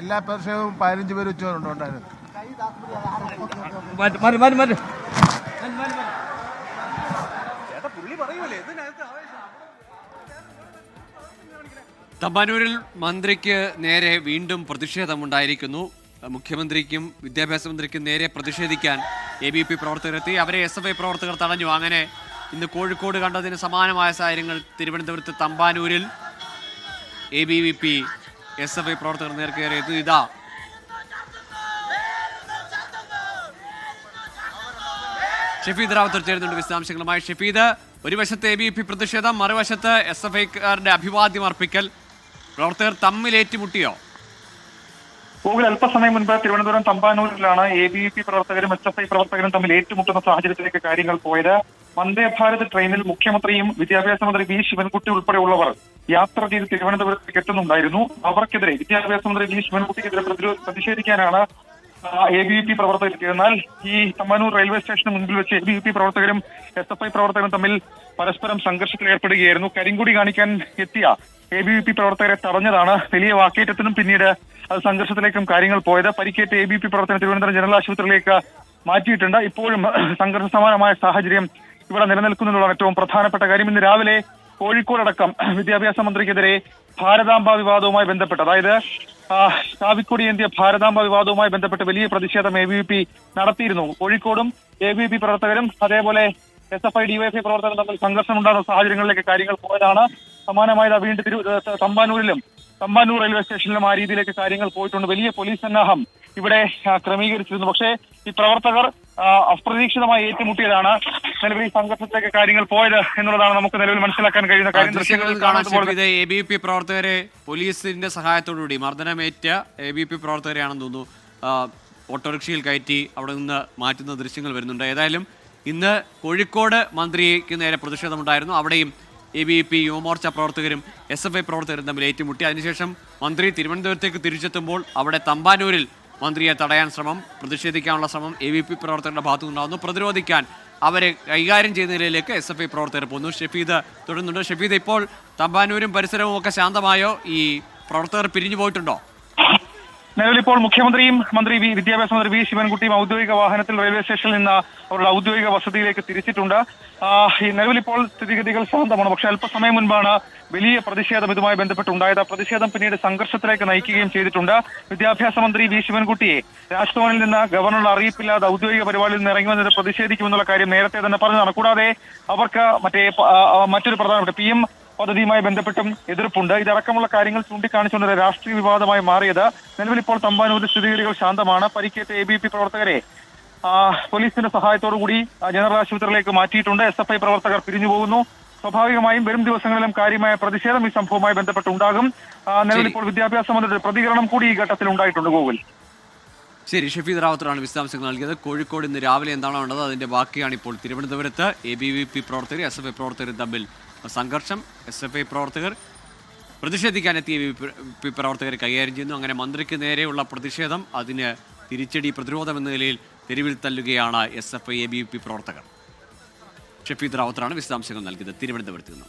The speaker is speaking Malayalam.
എല്ലാ പ്രതിഷേധവും പതിനഞ്ച് പേര് വെച്ചുകൊണ്ട് ഉണ്ടായിരുന്നു. മാറ്റ് മാറ്റ് മാറ്റ് തമ്പാനൂരിൽ മന്ത്രിക്ക് നേരെ വീണ്ടും പ്രതിഷേധമുണ്ടായിരിക്കുന്നു. മുഖ്യമന്ത്രിക്കും വിദ്യാഭ്യാസ മന്ത്രിക്കും നേരെ പ്രതിഷേധിക്കാൻ എ ബി പി പ്രവർത്തകരെത്തി. അവരെ എസ് എഫ് ഐ പ്രവർത്തകർ തടഞ്ഞു. അങ്ങനെ ഇന്ന് കോഴിക്കോട് കണ്ടതിന് സമാനമായ സാഹചര്യങ്ങൾ തിരുവനന്തപുരത്ത് തമ്പാനൂരിൽ A B V P S F I പ്രവർത്തകർ നേർക്കേറിയത് ഇതാ. ഷഫീദ് റാവത്തർ ചേരുന്നുണ്ട് വിശദാംശങ്ങളുമായി. ഷഫീദ് ഒരു വശത്ത് എ ബി പി പ്രതിഷേധം മറുവശത്ത് എസ് എഫ് ഐക്കാരുടെ അഭിവാദ്യം അർപ്പിക്കൽ. പ്രവർത്തകർ തമ്മിൽ ഏറ്റുമുട്ടിയോ? ഗൂഗിൾ അല്പസമയം മുൻപ് തിരുവനന്തപുരം തമ്പാനൂരിലാണ് എ ബി പി പ്രവർത്തകരും എസ് എഫ് ഐ പ്രവർത്തകരും തമ്മിൽ ഏറ്റുമുട്ടുന്ന സാഹചര്യത്തിലേക്ക് കാര്യങ്ങൾ പോയത്. വന്ദേ ഭാരത് ട്രെയിനിൽ മുഖ്യമന്ത്രിയും വിദ്യാഭ്യാസ മന്ത്രി വി ശിവൻകുട്ടി ഉൾപ്പെടെയുള്ളവർ. യാത്ര ചെയ്ത് തിരുവനന്തപുരത്തേക്ക് എത്തുന്നുണ്ടായിരുന്നു. അവർക്കെതിരെ വിദ്യാഭ്യാസ മന്ത്രി വി ശിവൻകുട്ടിക്കെതിരെ പ്രതിരോധ പ്രതിഷേധിക്കാനാണ് എ ബി പി പ്രവർത്തകർ എന്നാൽ ഈ തമ്മാനൂർ റെയിൽവേ സ്റ്റേഷന് മുൻപിൽ വെച്ച് എ ബി പി പ്രവർത്തകരും എസ് എഫ് ഐ പ്രവർത്തകരും തമ്മിൽ പരസ്പരം സംഘർഷത്തിൽ ഏർപ്പെടുകയായിരുന്നു. കരിങ്കുടി കാണിക്കാൻ എത്തിയ എ ബി പി പ്രവർത്തകരെ തടഞ്ഞതാണ് വലിയ വാക്കേറ്റത്തിനും പിന്നീട് അത് സംഘർഷത്തിലേക്കും കാര്യങ്ങൾ പോയത്. പരിക്കേറ്റ എ ബി പി പ്രവർത്തനം തിരുവനന്തപുരം ജനറൽ ആശുപത്രിയിലേക്ക് മാറ്റിയിട്ടുണ്ട്. ഇപ്പോഴും സംഘർഷ സമാനമായ സാഹചര്യം ഇവിടെ നിലനിൽക്കുന്നതിനുള്ള ഏറ്റവും പ്രധാനപ്പെട്ട കാര്യം. ഇന്ന് രാവിലെ കോഴിക്കോടടക്കം വിദ്യാഭ്യാസ മന്ത്രിക്കെതിരെ ഭാരതാംബ വിവാദവുമായി ബന്ധപ്പെട്ട് അതായത് ആ, എന്തിയ ഭാരതാംബ വിവാദവുമായി ബന്ധപ്പെട്ട് വലിയ പ്രതിഷേധം എ ബി പി നടത്തിയിരുന്നു. കോഴിക്കോടും എ ബി പി പ്രവർത്തകരും അതേപോലെ എസ് എഫ് ഐ ഡിവൈഎഫ്ഐ പ്രവർത്തകരും തമ്മിൽ സംഘർഷം ഉണ്ടാകുന്ന സാഹചര്യങ്ങളിലേക്ക് കാര്യങ്ങൾ പോയതാണ്. സമാനമായത് വീണ്ടും തിരു തമ്പാനൂരിലും തമ്പാനൂർ റെയിൽവേ സ്റ്റേഷനിലും ആ രീതിയിലേക്ക് കാര്യങ്ങൾ പോയിട്ടുണ്ട്. വലിയ പോലീസ് സന്നാഹം ഇവിടെ ക്രമീകരിച്ചിരുന്നു. പക്ഷേ ഈ പ്രവർത്തകർ അപ്രതീക്ഷിതമായി ഏറ്റുമുട്ടിയതാണ് നിലവിൽ ഈ സംഘർഷത്തിലേക്ക് കാര്യങ്ങൾ പോയത് എന്നുള്ളതാണ് നമുക്ക് നിലവിൽ മനസ്സിലാക്കാൻ കഴിയുന്ന കാര്യം. ദൃശ്യങ്ങളിൽ കാണാൻ എ ബി പി പ്രവർത്തകരെ പോലീസിന്റെ സഹായത്തോടുകൂടി മർദ്ദനമേറ്റ എ ബി പി പ്രവർത്തകരെയാണെന്ന് തോന്നുന്നു. ഓട്ടോറിക്ഷയിൽ കയറ്റി അവിടെ നിന്ന് മാറ്റുന്ന ദൃശ്യങ്ങൾ വരുന്നുണ്ട്. ഏതായാലും ഇന്ന് കോഴിക്കോട് മന്ത്രിക്ക് നേരെ പ്രതിഷേധമുണ്ടായിരുന്നു. അവിടെയും എ ബി പി യുവമോർച്ച പ്രവർത്തകരും എസ് എഫ് ഐ പ്രവർത്തകരും തമ്മിൽ ഏറ്റുമുട്ടി. അതിനുശേഷം മന്ത്രി തിരുവനന്തപുരത്തേക്ക് തിരിച്ചെത്തുമ്പോൾ അവിടെ തമ്പാനൂരിൽ മന്ത്രിയെ തടയാൻ ശ്രമം പ്രതിഷേധിക്കാനുള്ള ശ്രമം എ വി പി പ്രവർത്തകരുടെ ഭാഗത്തുനിന്നുണ്ടാകുന്നു പ്രതിരോധിക്കാൻ അവരെ കൈകാര്യം ചെയ്യുന്ന നിലയിലേക്ക് എസ് എഫ് ഐ പ്രവർത്തകർ പോകുന്നു. ഷഫീദ് തുടരുന്നുണ്ട്. ഷഫീദ് ഇപ്പോൾ തമ്പാനൂരും പരിസരവും ഒക്കെ ശാന്തമായോ? ഈ പ്രവർത്തകർ പിരിഞ്ഞു പോയിട്ടുണ്ടോ? നിലവിലിപ്പോൾ മുഖ്യമന്ത്രിയും മന്ത്രി വി വിദ്യാഭ്യാസ മന്ത്രി വി ശിവൻകുട്ടിയും ഔദ്യോഗിക വാഹനത്തിൽ റെയിൽവേ സ്റ്റേഷനിൽ നിന്ന് അവരുടെ ഔദ്യോഗിക വസതിയിലേക്ക് തിരിച്ചിട്ടുണ്ട്. ഈ നിലവിലിപ്പോൾ സ്ഥിതിഗതികൾ ശാന്തമാണ്. പക്ഷേ അല്പസമയം മുൻപാണ് വലിയ പ്രതിഷേധം ഇതുമായി ബന്ധപ്പെട്ടുണ്ടായത്. പ്രതിഷേധം പിന്നീട് സംഘർഷത്തിലേക്ക് നയിക്കുകയും ചെയ്തിട്ടുണ്ട്. വിദ്യാഭ്യാസ മന്ത്രി വി ശിവൻകുട്ടിയെ രാജ്ഭവനിൽ നിന്ന് ഗവർണറുടെ അറിയിപ്പില്ലാതെ ഔദ്യോഗിക പരിപാടിയിൽ നിന്ന് ഇറങ്ങി വന്നത് പ്രതിഷേധിക്കുമെന്നുള്ള കാര്യം നേരത്തെ തന്നെ പറഞ്ഞതാണ്. കൂടാതെ അവർക്ക് മറ്റേ മറ്റൊരു പ്രധാനപ്പെട്ട പി എം പദ്ധതിയുമായി ബന്ധപ്പെട്ടും എതിർപ്പുണ്ട്. ഇതടക്കമുള്ള കാര്യങ്ങൾ ചൂണ്ടിക്കാണിച്ചുകൊണ്ട് രാഷ്ട്രീയ വിവാദമായി മാറിയത്. നിലവിൽ ഇപ്പോൾ തമ്പാനൂരിൽ സ്ഥിതിഗതികൾ ശാന്തമാണ്. പരിക്കേറ്റ എ ബി പി പ്രവർത്തകരെ പോലീസിന്റെ സഹായത്തോടു കൂടി ആ, ജനറൽ ആശുപത്രിയിലേക്ക് മാറ്റിയിട്ടുണ്ട്. എസ് എഫ് ഐ പ്രവർത്തകർ പിരിഞ്ഞു പോകുന്നു. സ്വാഭാവികമായും വരും ദിവസങ്ങളിലും കാര്യമായ പ്രതിഷേധം ഈ സംഭവവുമായി ബന്ധപ്പെട്ടുണ്ടാകും. ഉണ്ടാകും നിലവിൽ ഇപ്പോൾ വിദ്യാഭ്യാസ മന്ത്രിയുടെ പ്രതികരണം കൂടി ഈ ഘട്ടത്തിൽ ഉണ്ടായിട്ടുണ്ട് ഗൂഗിൾ. ശരി ഷഫീദ് റാവത്തറാണ് വിശദാംശങ്ങൾ നൽകിയത്. കോഴിക്കോട് ഇന്ന് രാവിലെ എന്താണോ വേണ്ടത് അതിന്റെ ബാക്കിയാണ് ഇപ്പോൾ തിരുവനന്തപുരത്ത് എ ബി വി പി പ്രവർത്തകർ എസ് എഫ് ഐ പ്രവർത്തകരും തമ്മിൽ സംഘർഷം. എസ് എഫ് ഐ പ്രവർത്തകർ പ്രതിഷേധിക്കാനെത്തിയ പി പ്രവർത്തകർ കൈകാര്യം ചെയ്യുന്നു. അങ്ങനെ മന്ത്രിക്ക് നേരെയുള്ള പ്രതിഷേധം അതിന് തിരിച്ചടി പ്രതിരോധം എന്ന നിലയിൽ തെരുവിൽ തല്ലുകയാണ് S F I A B P പ്രവർത്തകർ. ഷഫീദ് റാവത്തറാണ് വിശദാംശങ്ങൾ നൽകിയത്. തിരുവനന്തപുരത്ത് നിന്ന്.